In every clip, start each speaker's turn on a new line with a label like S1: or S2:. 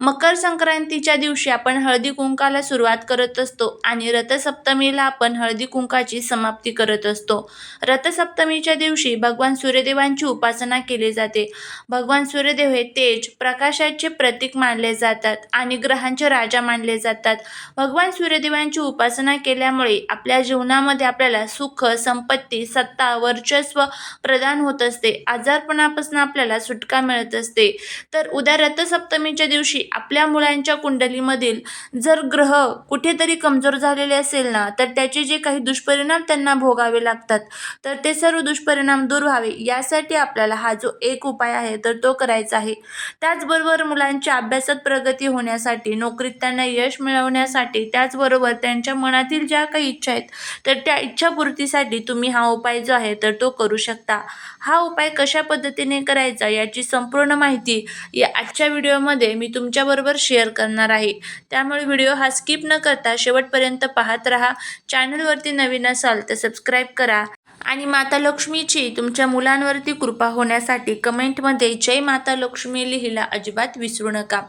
S1: मकर संक्रांतीच्या दिवशी आपण हळदी कुंकाला सुरुवात करत असतो आणि रथसप्तमीला आपण हळदी कुंकाची समाप्ती करत असतो. रथसप्तमीच्या दिवशी भगवान सूर्यदेवांची उपासना केली जाते. भगवान सूर्यदेव हे तेज प्रकाशाचे प्रतीक मानले जातात आणि ग्रहांचे राजा मानले जातात. भगवान सूर्यदेवांची उपासना केल्यामुळे आपल्या जीवनामध्ये आपल्याला सुख संपत्ती सत्ता वर्चस्व प्रदान होत असते. आजारपणापासून आपल्याला सुटका मिळत असते. तर उद्या रथसप्तमीच्या दिवशी आपल्या मुलांच्या कुंडलीमधील जर ग्रह कुठेतरी कमजोर झालेले असेल ना तर त्याचे जे काही दुष्परिणाम त्यांना भोगावे लागतात. तर ते सर्व दुष्परिणाम दूर व्हावे यासाठी आपल्याला हा जो एक उपाय आहे तर तो करायचा आहे. त्याचबरोबर मुलांच्या अभ्यासात प्रगती होण्यासाठी नोकरीत त्यांना यश मिळवण्यासाठी त्याचबरोबर त्यांच्या मनातील ज्या काही इच्छा आहेत तर त्या इच्छापूर्तीसाठी तुम्ही हा उपाय जो आहे तर तो करू शकता. हा उपाय कशा पद्धतीने करायचा याची संपूर्ण माहिती या आजच्या व्हिडिओमध्ये मी तुमच्या तुमच्याबरोबर शेअर करणार आहे. त्यामुळे व्हिडिओ हा स्किप न करता शेवटपर्यंत पाहत राहा. चॅनलवरती नवीन असाल तर सबस्क्राईब करा. आणि माता लक्ष्मीची तुमच्या मुलांवरती कृपा होण्यासाठी कमेंटमध्ये जय माता लक्ष्मी लिहिला अजिबात विसरू नका.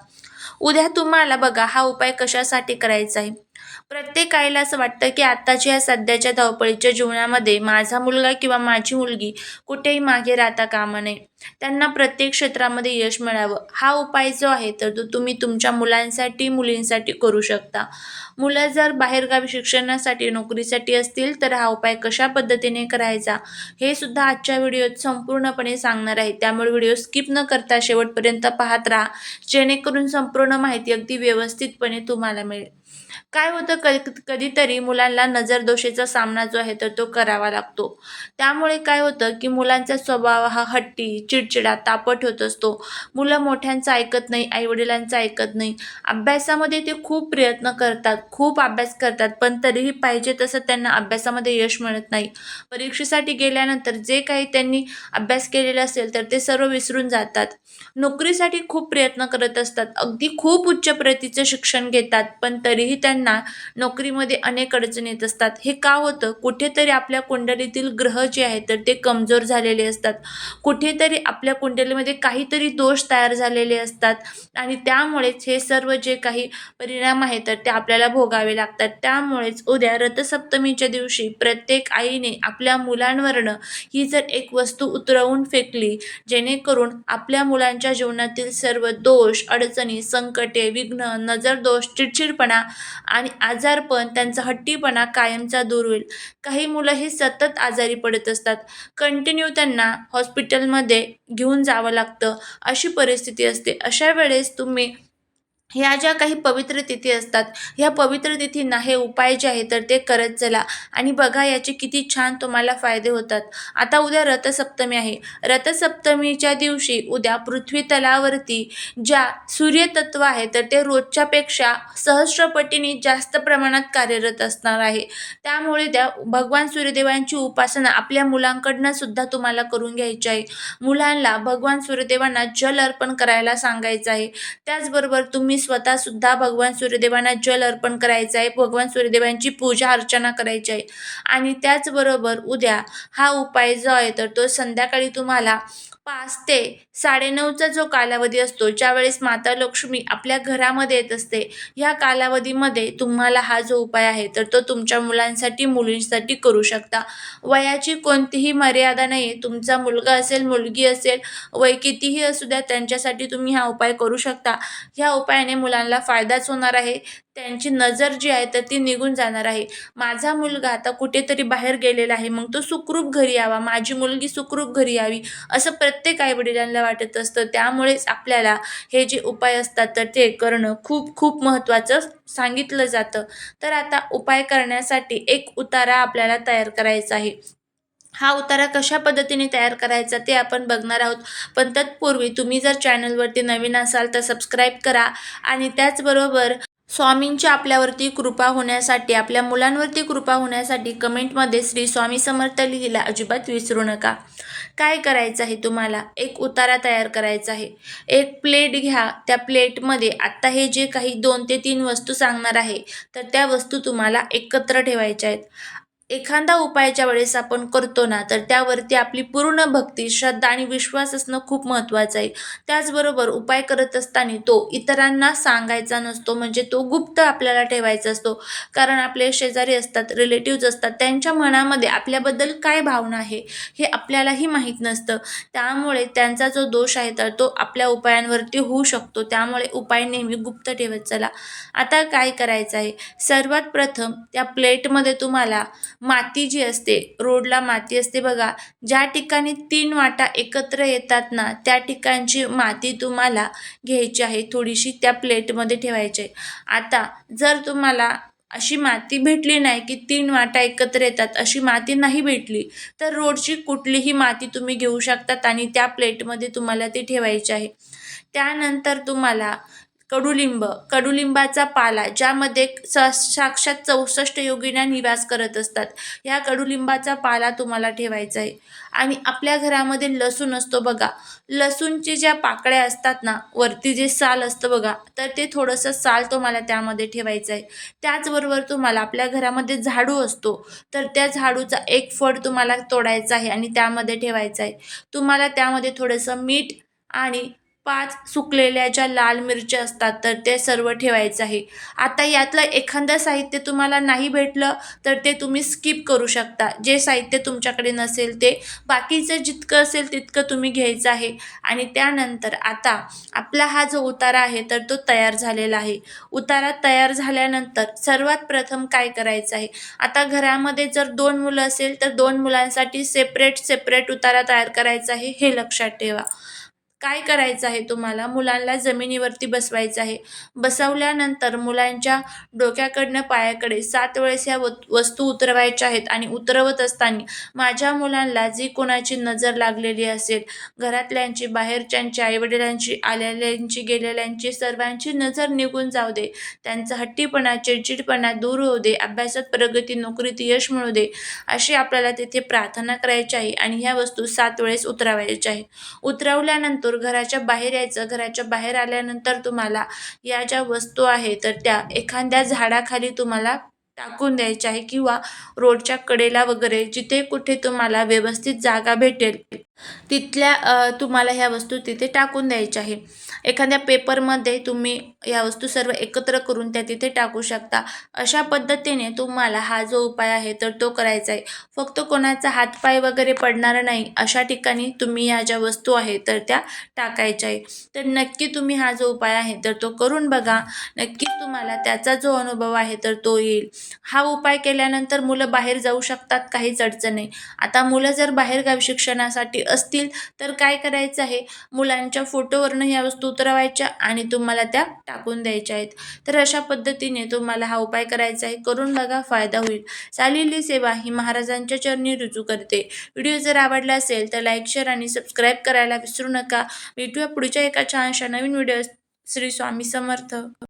S1: उद्या तुम्हाला बघा हा उपाय कशासाठी करायचा आहे. प्रत्येक आईला असं वाटतं की आत्ताच्या या सध्याच्या धावपळीच्या जीवनामध्ये माझा मुलगा किंवा माझी मुलगी कुठेही मागे राहता कामा नये. त्यांना प्रत्येक क्षेत्रामध्ये यश मिळावं. हा उपाय जो आहे तर तो तुम्ही तुमच्या मुलांसाठी मुलींसाठी करू शकता. मुलं जर बाहेरगावी शिक्षणासाठी नोकरीसाठी असतील तर हा उपाय कशा पद्धतीने करायचा हे सुद्धा आजच्या व्हिडिओत संपूर्णपणे सांगणार आहे. त्यामुळे व्हिडिओ स्किप न करता शेवटपर्यंत पाहत राहा जेणेकरून संपूर्ण माहिती अगदी व्यवस्थितपणे तुम्हाला मिळेल. काय होतं क कधीतरी मुलांना नजरदोषेचा सामना जो आहे तर तो करावा लागतो. त्यामुळे काय होतं की मुलांचा स्वभाव हा हट्टी चिडचिडा तापट होत असतो. मुलं मोठ्यांचं ऐकत नाही आईवडिलांचं ऐकत नाही. अभ्यासामध्ये ते खूप प्रयत्न करतात खूप अभ्यास करतात पण तरीही पाहिजे तसं त्यांना अभ्यासामध्ये यश मिळत नाही. परीक्षेसाठी गेल्यानंतर जे काही त्यांनी अभ्यास केलेला असेल तर ते सर्व विसरून जातात. नोकरीसाठी खूप प्रयत्न करत असतात. अगदी खूप उच्च प्रतीचं शिक्षण घेतात पण तरीही त्यांना नोकरीमध्ये अनेक अडचणी येत असतात. हे का होतं? कुठेतरी आपल्या कुंडलीतील ग्रह जे आहेत तर ते कमजोर झालेले असतात. कुठेतरी आपल्या कुंडलीमध्ये काहीतरी दोष तयार झालेले असतात. आणि त्यामुळेच हे सर्व जे काही परिणाम आहेत तर ते आपल्याला भोगावे लागतात. त्यामुळेच उद्या रथसप्तमीच्या दिवशी प्रत्येक आईने आपल्या मुलांवरनं ही जर एक वस्तू उतरवून फेकली जेणेकरून आपल्या मुलांच्या जीवनातील सर्व दोष अडचणी संकटे विघ्न नजर दोष चिडचिडपणा आणि आजारपण त्यांचा हट्टीपणा कायमचा दूर होईल. काही मुलं हे सतत आजारी पडत असतात. कंटिन्यू त्यांना हॉस्पिटलमध्ये घेऊन जावं लागतं. अशी परिस्थिती असते. अशा वेळेस तुम्ही ह्या ज्या काही पवित्र तिथी असतात ह्या पवित्र तिथींना हे उपाय जे आहे तर ते करत चला. आणि बघा याचे किती छान तुम्हाला फायदे होतात. आता उद्या रथसप्तमी आहे. रथसप्तमीच्या दिवशी उद्या पृथ्वी तलावरती ज्या सूर्यतत्व आहे तर ते रोजच्यापेक्षा सहस्रपटीने जास्त प्रमाणात कार्यरत असणार आहे. त्यामुळे त्या भगवान सूर्यदेवांची उपासना आपल्या मुलांकडनं सुद्धा तुम्हाला करून घ्यायची आहे. मुलांना भगवान सूर्यदेवांना जल अर्पण करायला सांगायचं आहे. त्याचबरोबर तुम्ही स्वतः सुद्धा भगवान सूर्यदेवांना जल अर्पण करायचं आहे भगवान सूर्यदेवांची पूजा अर्चना करायची आहे. आणि त्याचबरोबर उद्या हा उपाय जो आहे तर तो संध्याकाळी तुम्हाला पाच ते साडेनऊचा जो कालावधी असतो ज्यावेळेस माता लक्ष्मी आपल्या घरामध्ये येत असते ह्या कालावधीमध्ये तुम्हाला हा जो उपाय आहे तर तो तुमच्या मुलांसाठी मुलींसाठी करू शकता. वयाची कोणतीही मर्यादा नाही आहे तुमचा मुलगा असेल मुलगी असेल वय कितीही असू द्या त्यांच्यासाठी तुम्ही हा उपाय करू शकता. ह्या उपायाने मुलांना फायदाच होणार आहे. त्यांची नजर जी आहे तर ती निघून जाणार आहे. माझा मुलगा आता कुठेतरी बाहेर गेलेला आहे मग तो सुखरूप घरी यावा माझी मुलगी सुखरूप घरी यावी असं प्रत्येक आईवडिलांना वाटत असतं. त्यामुळेच आपल्याला हे जे उपाय असतात तर ते करणं खूप खूप महत्त्वाचं सांगितलं जातं. तर आता उपाय करण्यासाठी एक उतारा आपल्याला तयार करायचा आहे. हा उतारा कशा पद्धतीने तयार करायचा ते आपण बघणार आहोत. पण तत्पूर्वी तुम्ही जर चॅनलवरती नवीन असाल तर सबस्क्राईब करा आणि त्याचबरोबर स्वामींची आपल्यावरती कृपा होण्यासाठी आपल्या मुलांवरती कृपा होण्यासाठी कमेंटमध्ये श्री स्वामी समर्थ लिहिला अजिबात विसरू नका. काय करायचं आहे तुम्हाला? एक उतारा तयार करायचा आहे. एक प्लेट घ्या. त्या प्लेटमध्ये आत्ता हे जे काही दोन ते तीन वस्तू सांगणार आहे तर त्या वस्तू तुम्हाला एकत्र ठेवायच्या आहेत. एखादा उपायाच्या वेळेस आपण करतो ना तर त्यावरती आपली पूर्ण भक्ती श्रद्धा आणि विश्वास असणं खूप महत्त्वाचं आहे. त्याचबरोबर उपाय करत असताना तो इतरांना सांगायचा नसतो म्हणजे तो गुप्त आपल्याला ठेवायचा असतो. कारण आपले शेजारी असतात रिलेटिव्ज असतात त्यांच्या मनामध्ये आपल्याबद्दल काय भावना आहे हे आपल्यालाही माहीत नसतं. त्यामुळे त्यांचा जो दोष आहे तर तो आपल्या उपायांवरती होऊ शकतो. त्यामुळे उपाय नेहमी गुप्त ठेवत चला. आता काय करायचं आहे? सर्वात प्रथम त्या प्लेटमध्ये तुम्हाला माती जी असते रोडला माती असते बघा ज्या ठिकाणी तीन वाटा एकत्र येतात ना त्या ठिकाणची माती तुम्हाला घ्यायची आहे थोडीशी त्या प्लेटमध्ये ठेवायची आहे. आता जर तुम्हाला अशी माती भेटली नाही की तीन वाटा एकत्र येतात अशी माती नाही भेटली तर रोडची कुठलीही माती तुम्ही घेऊ शकतात आणि त्या प्लेटमध्ये तुम्हाला ती ठेवायची आहे. त्यानंतर तुम्हाला कडुलिंब. कडुलिंबाचा पाला ज्यामध्ये स साक्षात चौसष्ट योगिन्या निवास करत असतात. ह्या कडुलिंबाचा पाला तुम्हाला ठेवायचा आहे. आणि आपल्या घरामध्ये लसूण असतो बघा. लसूणचे ज्या पाकळ्या असतात ना वरती जे साल असतं बघा तर ते थोडंसं साल तुम्हाला त्यामध्ये ठेवायचं आहे. त्याचबरोबर तुम्हाला आपल्या घरामध्ये झाडू असतो तर त्या झाडूचा एक फळ तुम्हाला तोडायचा आहे आणि त्यामध्ये ठेवायचा आहे. तुम्हाला त्यामध्ये थोडंसं मीठ आणि पाच सुकलेल्या ज्या लाल मिरच्या असतात तर ते सर्व ठेवायचं आहे. आता यातलं एखादं साहित्य तुम्हाला नाही भेटलं तर ते तुम्ही स्किप करू शकता. जे साहित्य तुमच्याकडे नसेल ते बाकीचं जितकं असेल तितकं तुम्ही घ्यायचं आहे. आणि त्यानंतर आता आपला हा जो उतारा आहे तर तो तयार झालेला आहे. उतारा तयार झाल्यानंतर सर्वात प्रथम काय करायचं आहे? आता घरामध्ये जर दोन मुलं असेल तर दोन मुलांसाठी सेपरेट सेपरेट उतारा तयार करायचा आहे हे लक्षात ठेवा. काय करायचं आहे तुम्हाला? मुलांना जमिनीवरती बसवायचं आहे. बसवल्यानंतर मुलांच्या डोक्याकडनं पायाकडे सात वेळेस ह्या वस्तू उतरवायच्या आहेत आणि उतरवत असताना माझ्या मुलांना जी कोणाची नजर लागलेली असेल घरातल्यांची बाहेरच्यांची आईवडिलांची आलेल्यांची गेलेल्यांची सर्वांची नजर निघून जाऊ दे. त्यांचा हट्टीपणा चिडचिडपणा दूर होऊ दे. अभ्यासात प्रगती नोकरीत यश मिळू दे. अशी आपल्याला तिथे प्रार्थना करायची आहे आणि ह्या वस्तू सात वेळेस उतरवायच्या आहे उतरवल्यानंतर घराच्या बाहेर यायचं. घराच्या बाहेर आल्यानंतर तुम्हाला या ज्या वस्तू आहे तर त्या एखाद्या झाडाखाली तुम्हाला टाकून द्यायच्या आहे किंवा रोडच्या कडेला वगैरे जिथे कुठे तुम्हाला व्यवस्थित जागा भेटेल. तिथल्या तुम्हाला ह्या वस्तू तिथे टाकून द्यायच्या आहे. एखाद्या पेपरमध्ये तुम्ही या वस्तू सर्व एकत्र करून त्या तिथे टाकू शकता. अशा पद्धतीने तुम्हाला हा जो उपाय आहे तर तो करायचा आहे. फक्त कोणाचा हातपाय वगैरे पडणार नाही अशा ठिकाणी तुम्ही ह्या ज्या वस्तू आहे तर त्या टाकायच्या आहे. तर नक्की तुम्ही हा जो उपाय आहे तर तो करून बघा. नक्कीच तुम्हाला त्याचा जो अनुभव आहे तर तो येईल. हा उपाय केल्यानंतर मुलं बाहेर जाऊ शकतात काहीच अडचण नाही. आता मुलं जर बाहेरगावी शिक्षणासाठी असतील तर काय करायचं आहे? मुलांच्या फोटोवरनं ह्या वस्तू उतरवायच्या आणि तुम्हाला त्या टाकून द्यायच्या आहेत. तर अशा पद्धतीने तुम्हाला हा उपाय करायचा आहे. करून बघा फायदा होईल. चालेली सेवा ही महाराजांच्या चरणी रुजू करते. व्हिडिओ जर आवडला असेल तर लाईक शेअर आणि सबस्क्राईब करायला विसरू नका. भेटूया पुढच्या एका छानशा नवीन व्हिडिओ श्री स्वामी समर्थ.